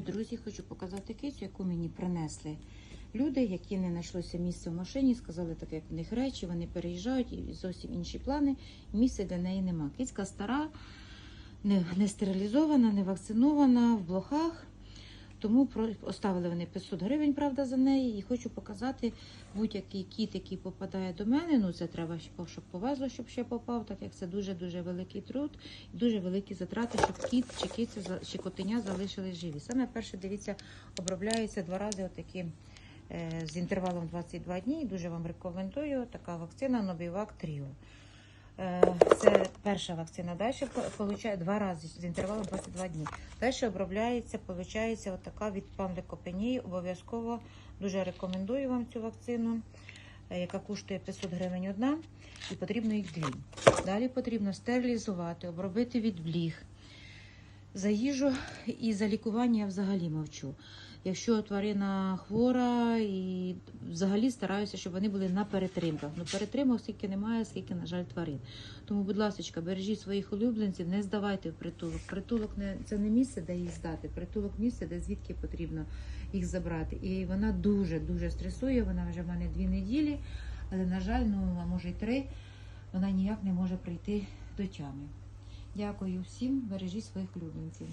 Друзі, хочу показати кицю, яку мені принесли люди, які не знайшлося місця в машині, сказали, так як в них речі, вони переїжджають і зовсім інші плани. Місця для неї нема. Кицька стара, не, не стерилізована, не вакцинована, в блохах. Тому оставили вони 500 гривень, правда, за неї. І хочу показати будь-який кіт, який попадає до мене. Ну це треба, щоб повезло, щоб ще попав, так як це дуже дуже великий труд, дуже великі затрати, щоб кіт чи киця чи котеня залишились живі. Саме перше, дивіться, обробляється два рази отакі. е, З інтервалом 22 дні. Дуже вам рекомендую така вакцина Новівак Тріо. Перша вакцина. Далі получає два рази з інтервалом 22 дні. Далі обробляється, виходить, отака від памлекопенії. Обов'язково дуже рекомендую вам цю вакцину, е, яка коштує 500 гривень одна, і потрібно їх дві. Далі потрібно стерилізувати, обробити від бліг. За їжу і за лікування я взагалі мовчу. Якщо тварина хвора, і взагалі стараюся, щоб вони були на перетримках. Ну, перетримок скільки немає, скільки, на жаль, тварин. Тому, будь ласка, бережіть своїх улюбленців, не здавайте в притулок. Притулок не це не місце, де їх здати. Притулок місце, де звідки потрібно їх забрати. І вона дуже дуже стресує. Вона вже в мене дві неділі, але на жаль, ну а може й три. Вона ніяк не може прийти до тями. Дякую всім, бережіть своїх улюбленців.